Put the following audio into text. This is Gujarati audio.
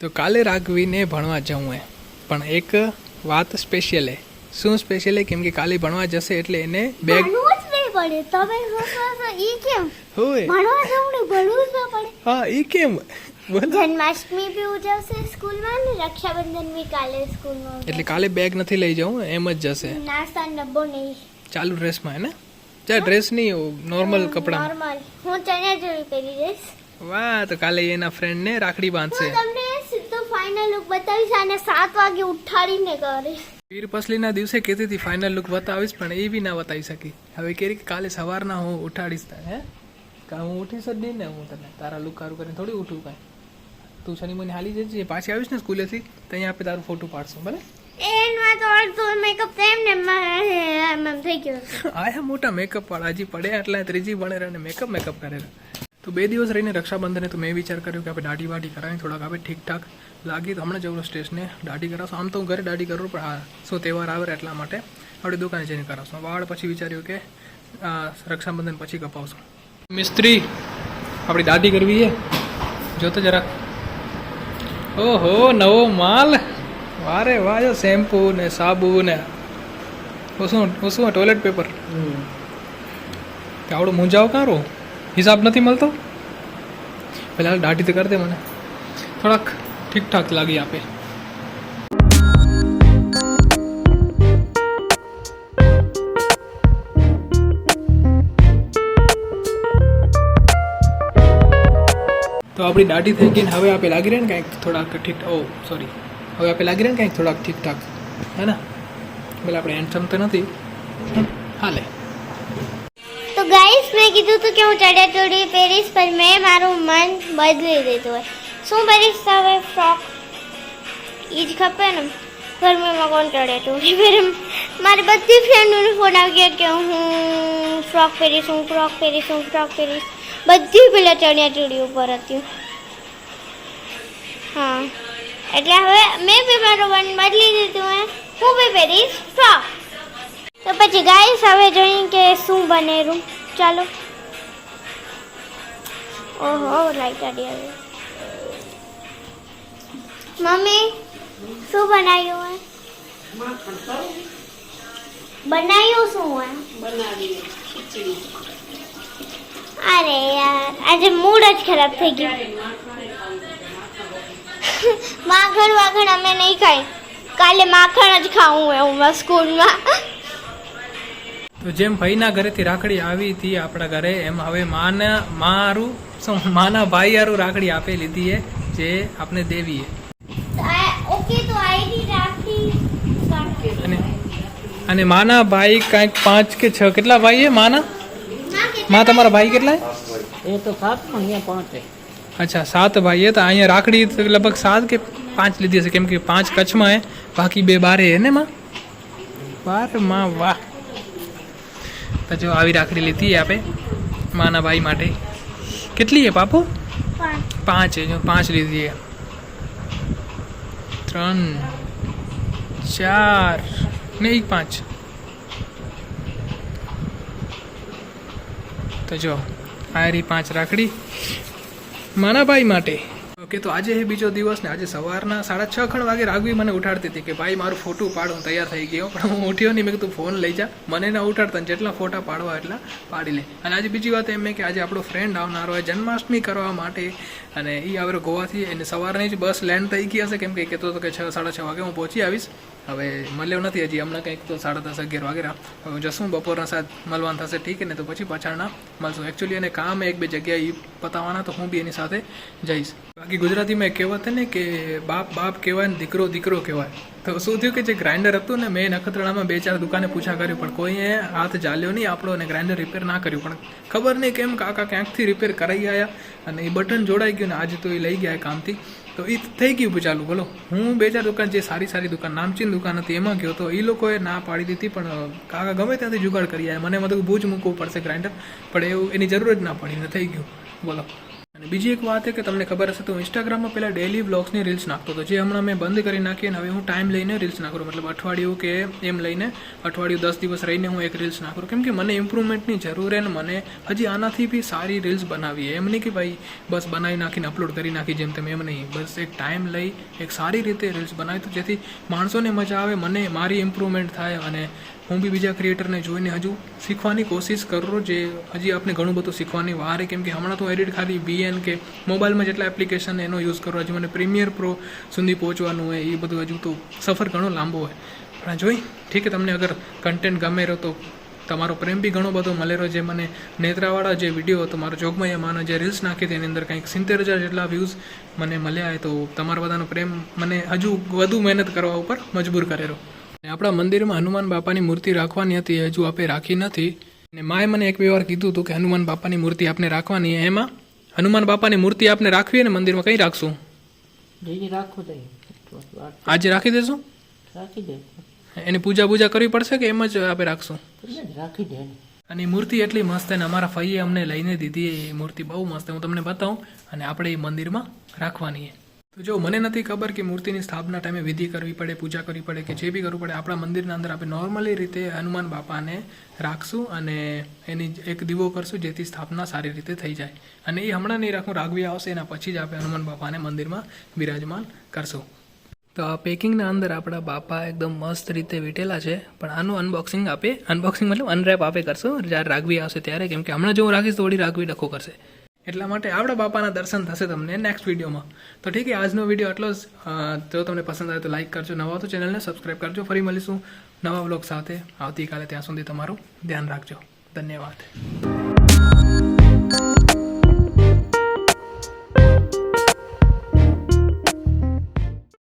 તો કાલે રાઘવીને ભણવા જવું હે. પણ એક વાત સ્પેશિયલ હે. શું સ્પેશિયલ હે? કેમ કે કાલે ભણવા જશે એટલે એને બેગ પડે. તમે ઈ કેમ? હોય ભણવા જવું ને ભણવું જ પડે. હા એ કેમ? જન્માષ્ટમી બી ઉજવશે સ્કૂલમાં ને રક્ષાબંધન બી કાલે સ્કૂલમાં એટલે કાલે બેગ નથી લઈ જવું એમ જ જશે. નાસ્તા ડબ્બો નહીં. ચાલુ ડ્રેસમાં હે ને? ચાલ ડ્રેસ નહીં નોર્મલ કપડાં નોર્મલ હું ચણિયા ચોળી પહેરી જઈશ વાહ તો કાલે એના ફ્રેન્ડને રાખડી બાંધશે. ફાઇનલ લુક બતાવીશ અને સાત વાગે ઉઠાડીને કરીશ પીર પસલીના દિવસે કહેતી હતી ફાઇનલ લુક બતાવીશ પણ એ બી ના બતાવી શકી. હવે કે કે કાલે સવારના હું ઉઠાડીશ તને હે? કા હું ઉઠીશ જ નહીં ને હું તને. તારા લુક કારું કરીને થોડી ઉઠું કાંઈ. તું શનિ મને હાલી જજે પાછી આવીશ ને સ્કૂલેથી ત્યાં આપણે તારું ફોટો પાડશું ભલે? એનમાં તો અડધો મેકઅપ તો મેકઅપ એમ એમ થઈ ગયો છે. મોટા મેકઅપ વાળા હજી પડે એટલે ત્રીજી ભણે અને મેકઅપ મેકઅપ કરે તો બે દિવસ રહીને રક્ષાબંધને તો મેં વિચાર કર્યો કે આપણે દાઢી વાઢી કરાવી થોડાક આપણે ઠીકઠાક લાગી તો હમણાં જવું સ્ટેશને દાઢી કરાવશો. આમ તો હું ઘરે દાઢી કરું પણ આ શું તહેવાર આવે એટલા માટે આપણે દુકાને જઈને કરાવશું. વાળ પછી વિચાર્યું કે આ રક્ષાબંધન પછી કપાવશું. મિસ્ત્રી આપણી દાઢી કરવી છે? જોતો જરા. ઓહો નવો માલ. વારે વાહ શેમ્પૂ ને સાબુ ને શું શું ટોયલેટ પેપર? કે આવડો મૂંઝાવ કાં રહો હિસાબ નથી મળતો? પહેલાં દાઢી તો કરી દે મને. થોડાક ઠીકઠાક લાગી આપે. તો આપણી દાઢી થઈ ગઈ ને હવે આપણે લાગી રહ્યા ને કાંઈક થોડાક ઠીક ઓ સોરી હવે આપણે લાગી રહ્યા ને કાંઈક થોડાક ઠીકઠાક. હે ને? ભલે આપણે હેન્ડસમ તો નથી. હાલે. કીધું હતું કે હું ચડિયા ચોળી પહેરીશ, પણ મેં મારું મન બદલી દીધું હોય. શું પહેરીશ હવે ફ્રોક એ જ ખપે ને. ગરમીમાં કોણ ચડિયા ચોળી પહેરે? મારી બધી ફ્રેન્ડોને ફોન આવી ગયા કે હું ફ્રોક પહેરીશ, હું ફ્રોક પહેરીશ, હું ફ્રોક પહેરીશ. બધી પેલા ચણિયા ચોળી ઉપર હતી. હા. એટલે હવે મેં બી મારું મન બદલી દીધું હે. હું બી પહેરીશ ફ્રોક તો પછી ગાઈસ હવે જોઈએ કે શું બનેરું ચાલો. ઓહો લાઈટ આડી આવી. મમ્મી, શું બનાવ્યું હે બનાવ્યું શું હે અરે યાર, આજે મૂડ જ ખરાબ થઈ ગયું. માખણ વાખણ અમે નહીં ખાઈ. કાલે માખણ જ ખાવું હે હું સ્કૂલમાં. તો જેમ ભાઈના ઘરેથી રાખડી આવી હતી આપણા ઘરે, એમ હવે માને, મારું શું માના ભાઈ હારું રાખડી આપે લીધી છે જે આપણે દેવી છે અને અને માના ભાઈ કાંઈક પાંચ કે છ કેટલા ભાઈ છે માના? માં તમારા ભાઈ કેટલા? છે? એ તો સાત અહીંયા પહોંચે અચ્છા સાત ભાઈ છે તો અહીંયા રાખડી તો લગભગ સાત કે પાંચ લીધી હશે કેમ કે પાંચ કચ્છમાં હે બાકી બે બારે હે ને માં? બારમાં વાહ. તો જો આવી રાખડી લીધી આપે માના ભાઈ માટે. કેટલી છે પાપુ? પાંચ. છે જો પાંચ લીધી છે. ત્રણ ચાર ને એક પાંચ. તો જો આ રહી પાંચ રાખડી. મારા ભાઈ માટે ઓકે તો આજે એ બીજો દિવસ ને આજે સવારના સાડા છ ખણ વાગે રાઘવી મને ઉઠાડતી હતી કે, ભાઈ, મારું ફોટું પાડ, હું તૈયાર થઈ ગયો. પણ હું ઉઠ્યો નહીં, મેં કીધું, ફોન લઈ જા. મને ના ઉઠાડતા જેટલા ફોટા પાડવા એટલા પાડી લે. અને આજે બીજી વાત એમ કે, આજે આપણો ફ્રેન્ડ આવનારો હોય, જન્માષ્ટમી કરવા માટે. અને એ આવે ગોવાથી, એને સવારની જ બસ લેન્ડ થઈ ગઈ હશે, કેમ કે કહેતો હતો કે, છ, સાડા છ વાગે હું પહોંચી આવીશ. હવે મળ્યો નથી હજી, હમણાં કંઈક તો સાડા દસ, અગિયાર વાગે. હવે જશું બપોરના સાથ મળવાનું થશે, ઠીક ને તો પછી પાછળના મળશું. એકચ્યુઅલી એને કામ એક બે જગ્યાએ પતાવવાના તો હું બી એની સાથે જઈશ. બાકી ગુજરાતીમાં કહેવત છે ને કે બાપ બાપ કહેવાય ને દીકરો દીકરો કહેવાય. તો શું થયું કે જે ગ્રાઇન્ડર હતું ને, મેં નખત્રાણામાં બે ચાર દુકાને પૂછા કર્યું, પણ કોઈએ હાથ ચાલ્યો નહીં આપણો અને ગ્રાઇન્ડર રિપેર ના કર્યું. પણ ખબર નહીં કેમ કાકા ક્યાંકથી રિપેર કરાવી આવ્યા અને એ બટન જોડાઈ ગયું ને, આજે તો એ લઈ ગયા કામથી. તો એ થઈ ગયું ચાલુ, બોલો. હું બે ચાર દુકાન, જે સારી સારી દુકાન, નામચીન દુકાન હતી, એમાં ગયો તો એ લોકોએ ના પાડી દીધી, પણ કાકા ગમે ત્યાંથી જુગાડ કરી આવ્યા મને મતલબ ભૂજ મૂકવું પડશે ગ્રાઇન્ડર પણ એવું એની જરૂર જ ના પડી ને થઈ ગયું. બોલો. અને બીજી એક વાત એ કે તમને ખબર હશે તો હું ઇન્સ્ટાગ્રામમાં પહેલાં ડેલી વ્લોગ્સની રીલ્સ નાખતો હતો. જે હમણાં મેં બંધ કરી નાખી અને હવે હું ટાઈમ લઈને રીલ્સ નાખું. મતલબ અઠવાડિયું કે એમ લઈને અઠવાડિયું દસ દિવસ રહીને હું એક રીલ્સ નાખું. કેમ કે મને ઇમ્પ્રુવમેન્ટની જરૂર અને મને હજી આનાથી બી સારી રીલ્સ બનાવી એમ નહીં કે ભાઈ બસ બનાવી નાખીને અપલોડ કરી નાખી જેમ તેમ. એમ નહીં. બસ એક ટાઈમ લઈ, એક સારી રીતે રીલ્સ બનાવી. તો જેથી માણસોને મજા આવે, મને મારી ઇમ્પ્રુવમેન્ટ થાય અને હું બી બીજા ક્રિએટરને જોઈને હજુ શીખવાની કોશિશ કરું જે હજી આપણે ઘણું બધું શીખવાની વાર કેમ કે હમણાં તો એડિટ ખાલી બીએન કે મોબાઈલમાં જેટલા એપ્લિકેશન એનો યુઝ કરો હજી મને પ્રીમિયર પ્રો સુધી પહોંચવાનું હોય, એ બધું હજુ તો સફર ઘણો લાંબો હોય. પણ જોઈ, ઠીક છે, તમને અગર કન્ટેન્ટ ગમે રહ્યો તો તમારો પ્રેમ બી ઘણો બધો મળેલો જે મને નેત્રાવાળા જે વીડિયો હતો મારો જોગમય માનો જે રીલ્સ નાખી તેની અંદર કંઈક સિત્તેર હજાર જેટલા વ્યૂઝ મને મળ્યા હોય તો તમારા બધાનો પ્રેમ મને હજુ વધુ મહેનત કરવા ઉપર મજબૂર કરેલો આપણા મંદિરમાં હનુમાન બાપાની મૂર્તિ રાખવાની હતી હજુ આપણે રાખી નથી. અને માએ મને એક બે વાર કીધું હતું કે હનુમાન બાપાની મૂર્તિ આપણે રાખવાની એમાં હનુમાન બાપાની મૂર્તિ આપણે રાખવી ને મંદિરમાં કઈ રાખશું? આજે રાખી દેશું? રાખી દે. એની પૂજા પૂજા કરવી પડશે કે એમ જ આપણે રાખશું? રાખી દે. અને મૂર્તિ એટલી મસ્ત અને અમારા ફઈએ અમને લઈને દીધી એ મૂર્તિ બહુ મસ્ત હું તમને બતાવું અને આપણે એ મંદિરમાં રાખવાની છે. તો જો મને નથી ખબર કે મૂર્તિની સ્થાપના ટાઈમે વિધિ કરવી પડે, પૂજા કરવી પડે કે જે બી કરવું પડે, આપણા મંદિરના અંદર આપણે નોર્મલી રીતે હનુમાન બાપાને રાખશું અને એની એક દીવો કરશું જેથી સ્થાપના સારી રીતે થઈ જાય. અને એ હમણાં નહીં રાખું રાગવી આવશે, એના પછી જ આપણે હનુમાન બાપાને મંદિરમાં બિરાજમાન કરશું. તો આ પેકિંગના અંદર આપણા બાપા એકદમ મસ્ત રીતે વીટેલા છે, પણ આનું અનબોક્સિંગ આપે અનબોક્સિંગ મતલબ અનરેપ આપે કરશું. જ્યારે રાગવી આવશે ત્યારે, કેમ કે હમણાં જો હું રાખીશ તો વળી રાગવી ડખો કરશે. એટલા માટે આપણા બાપાના દર્શન થશે તમને નેક્સ્ટ વિડીયોમાં તો ઠીક છે, આજનો વીડિયો એટલો જ. જો તમને પસંદ આવે તો લાઈક કરજો, નવા તો ચેનલને સબસ્ક્રાઈબ કરજો. ફરી મળીશું નવા વ્લોગ સાથે. આવતીકાલે ત્યાં સુધી તમારું ધ્યાન રાખજો. ધન્યવાદ.